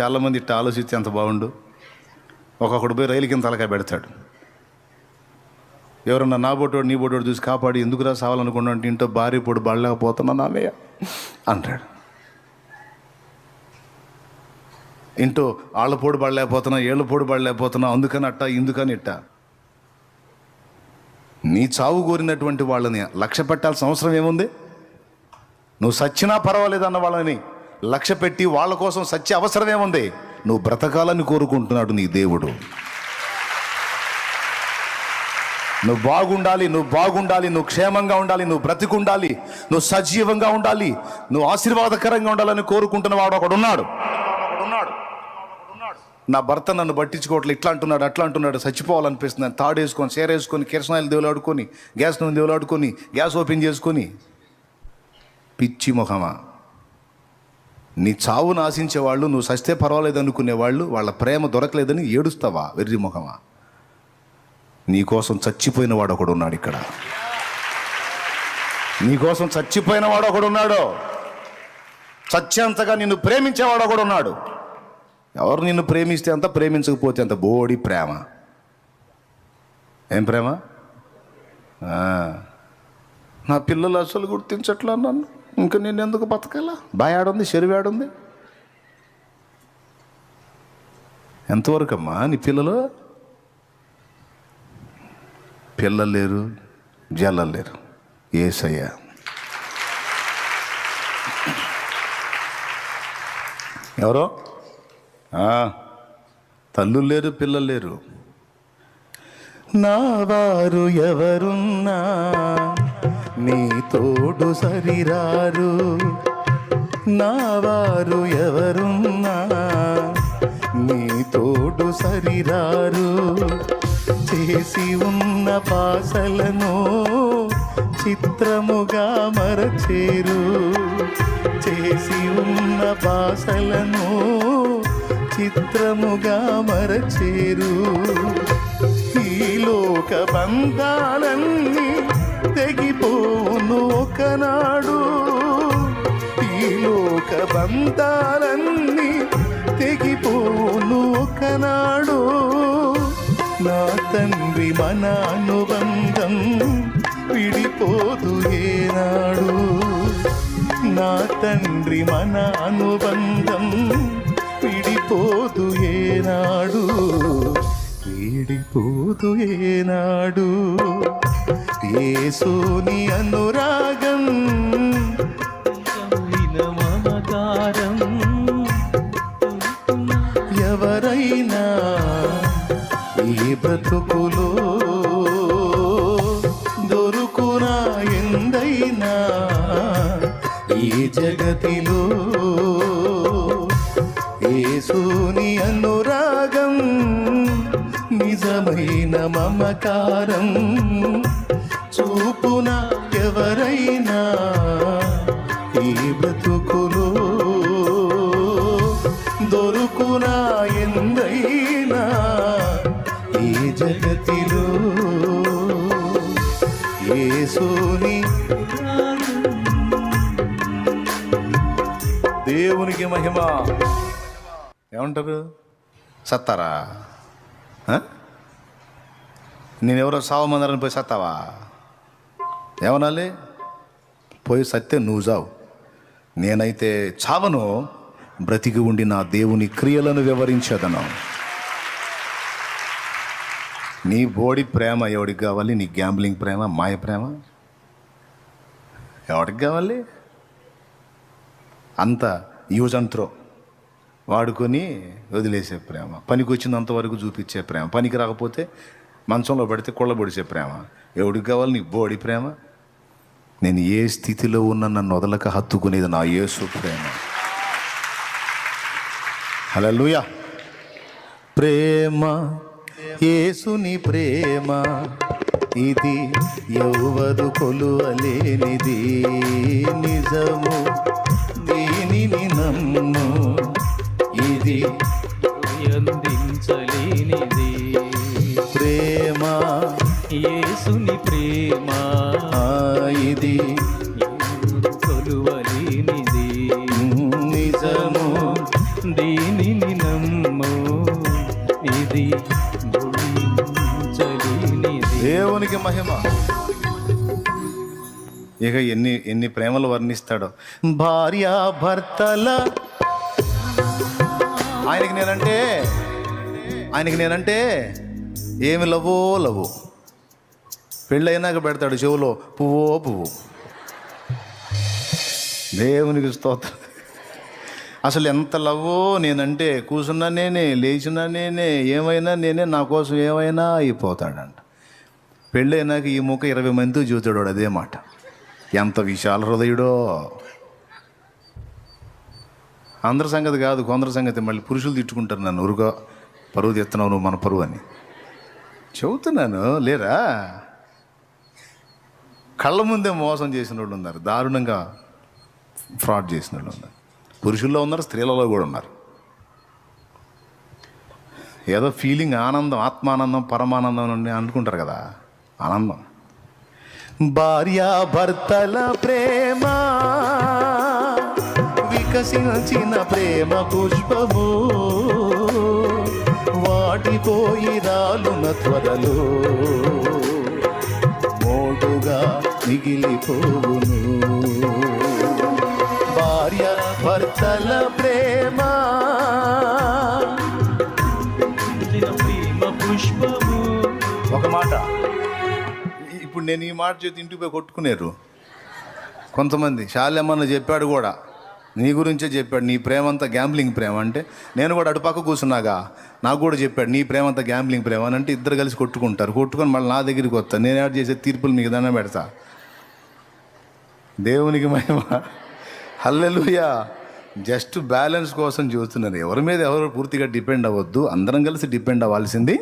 చాలామంది ఇట్ట ఆలోచిస్తే ఎంత బాగుండు. ఒక్కొక్కడు పోయి రైలు కింద తలకాయ పెడతాడు. ఎవరన్నా నా బోటోడు నీ బోటోడు చూసి కాపాడి ఎందుకురా సావాలనుకున్నా అంటే ఇంట్లో భార్య పొడి బడలేకపోతున్నా నామయ్య అంటాడు. ఇంటో ఆళ్ళ పొడి పడలేకపోతున్నా ఏళ్ళ పొడి పడలేకపోతున్నా అందుకని అట్ట ఇందుకని ఇట్ట. నీ చావు కోరినటువంటి వాళ్ళని లక్ష్య పెట్టాల్సిన అవసరం ఏముంది? నువ్వు సచ్చినా పర్వాలేదు అన్న వాళ్ళని లక్ష్య పెట్టి వాళ్ళ కోసం సత్య అవసరం ఏముంది? నువ్వు బ్రతకాలని కోరుకుంటున్నాడు నీ దేవుడు. నువ్వు బాగుండాలి నువ్వు బాగుండాలి నువ్వు క్షేమంగా ఉండాలి నువ్వు బ్రతికుండాలి నువ్వు సజీవంగా ఉండాలి నువ్వు ఆశీర్వాదకరంగా ఉండాలని కోరుకుంటున్న వాడు ఒకడు ఉన్నాడు నా భర్త నన్ను పట్టించుకోవట్లే ఇట్లా అంటున్నాడు అట్లా అంటున్నాడు చచ్చిపోవాలనిపిస్తుంది తాడేసుకొని సేరేసుకొని కిరసనాయిలు దేవులాడుకొని గ్యాస్ నూనె దేవులాడుకొని గ్యాస్ ఓపెన్ చేసుకొని పిచ్చి మొహమా? నీ చావును ఆశించే వాళ్ళు నువ్వు సస్తే పర్వాలేదు అనుకునే వాళ్ళు వాళ్ళ ప్రేమ దొరకలేదని ఏడుస్తావా వెర్రిముఖమా నీకోసం చచ్చిపోయిన వాడు ఒకడు ఉన్నాడు ఇక్కడ. నీకోసం చచ్చిపోయిన వాడు ఒకడు ఉన్నాడు. చచ్చేంతగా నిన్ను ప్రేమించేవాడు ఒకడు ఉన్నాడు. ఎవరు నిన్ను ప్రేమిస్తే అంత ప్రేమించకపోతే అంత బోడి ప్రేమ. ఏం ప్రేమ? నా పిల్లలు అసలు గుర్తించట్లా నన్ను? ఇంకా నేను ఎందుకు బతకాల? బాయాడుంది చెరువాడుంది. ఎంతవరకు అమ్మా నీ పిల్లలు? పిల్లలు లేరు జల్లలు లేరు. ఏసయ్యా. ఎవరో? తల్లు లేరు పిల్లలు లేరు. నా వారు ఎవరున్నా? నీ తోడు సరిరారు. నా వారు ఎవరున్నా నీ తోడు సరిరారు. చేసి ఉన్న పాసలను చిత్రముగా మరచేరు. చేసి ఉన్న పాసలను చిత్రముగా మరచేరు. ఈ లోక బంధాలన్నీ తెగిపోను ఒకనాడు. ఈ లోక బంధాలన్నీ తెగిపోను ఒకనాడు. నా తండ్రి మన అనుబంధం విడిపోదు ఏనాడు. నా తండ్రి మన అనుబంధం విడిపోదు ఏనాడు. విడిపోదు ఏనాడు. ఏసోని అనురాగం మమకారం ఎవరైనా ఈ బ్రతుకులో దొరుకునా ఎందైనా? ఈ జగతిలో ఏసుని అనురాగం నిజమైన మమకారం చూపున ఎవరైనా ఈ బ్రతుకులో దొరుకునా ఎందైనా ఈ జగతిలో? ఏసుని దేవునికి మహిమ. ఏమంటారు? సత్తారా? ఆ? నేనెవరో సావమందరని పోయి సత్తావా? ఏమనాలి? పోయి సత్యం నువ్వు చావు నేనైతే చావను బ్రతికి ఉండి నా దేవుని క్రియలను వివరించదను. నీ బోడి ప్రేమ ఎవడికి కావాలి? నీ గ్యాంబ్లింగ్ ప్రేమ మాయ ప్రేమ? ఎవడికి కావాలి? అంత యూజ్ అండ్ త్రో. వాడుకొని వదిలేసే ప్రేమ. పనికి వచ్చినంత వరకు చూపించే ప్రేమ. పనికి రాకపోతే మంచంలో పడితే కుళ్ళబొడిసే ప్రేమ. ఎవడికి కావాలి? నీ బోడి ప్రేమ? నేను ఏ స్థితిలో ఉన్న నన్ను వదలక హత్తుకునేది నా యేసు ప్రేమ. హల్లెలూయా. ప్రేమ యేసుని ప్రేమ ఇది ఎవరు కొలువలేనిది. నిజము దీనిని నమ్ము ఇది అందించలేనిది. ప్రేమ యేసుని ప్రేమ. ఇది కొలువలేనిది నిజము. దీనిని నమ్ము. ఇది దేవునికి మహిమ. ఇక ఎన్ని ఎన్ని ప్రేమలు వర్ణిస్తాడో. భార్య భర్తల. ఆయనకి నేనంటే ఆయనకి నేనంటే ఏమి లవో లవు పెళ్ళైనాక పెడతాడు చెవులో పువ్వో పువ్వు. దేవునికి స్తోత్రం. అసలు ఎంత లవ్వో నేనంటే కూర్చున్నా నేనే లేచినా నేనే ఏమైనా నేనే నా కోసం ఏమైనా అయిపోతాడంట. పెళ్ళైనాక ఈ ముఖ ఇరవై మందితో చూతాడు అదే మాట. ఎంత విశాల హృదయుడో. అందరి సంగతి కాదు కొందరి సంగతి మళ్ళీ పురుషులు తిట్టుకుంటారు నన్ను ఉరుగా పరువు తెస్తున్నావు నువ్వు మన పరువు అని. చెబుతున్నాను లేరా? కళ్ళ ముందే మోసం చేసిన వాళ్ళు ఉన్నారు. దారుణంగా ఫ్రాడ్ చేసిన వాళ్ళు ఉన్నారు. పురుషుల్లో ఉన్నారు స్త్రీలలో కూడా ఉన్నారు. ఏదో ఫీలింగ్ ఆనందం ఆత్మానందం పరమానందం అని అనుకుంటారు కదా ఆనందం. భార్య భర్తల ప్రేమ వికసించిన ప్రేమ పుష్పము వాటిపోయి రాలున త్వరలో మోటుగా మిగిలిపోవును. భార్య భర్తల ప్రేమ. పుష్పము. ఒక మాట. ఇప్పుడు నేను ఈ మాట చేతి ఇంటికి పోయి కొట్టుకునేరు కొంతమంది. శాలెమ్మన్న చెప్పాడు కూడా. నీ గురించే చెప్పాడు. నీ ప్రేమంతా గ్యాంబ్లింగ్ ప్రేమ అంటే నేను కూడా అటుపక్క కూర్చున్నాగా. నాకు కూడా చెప్పాడు నీ ప్రేమంతా గ్యాంబ్లింగ్ ప్రేమ అని అంటే ఇద్దరు కలిసి కొట్టుకుంటారు. కొట్టుకొని మళ్ళీ నా దగ్గరికి వస్తాను నేను యాడ్ చేసే తీర్పులు మీకు దండం పెడతా. దేవునికి మహిమ. హల్లెలుయా జస్ట్ బ్యాలెన్స్ కోసం చూస్తున్నారు. ఎవరి మీద ఎవరు పూర్తిగా డిపెండ్ అవ్వద్దు. అందరం కలిసి డిపెండ్ అవ్వాల్సింది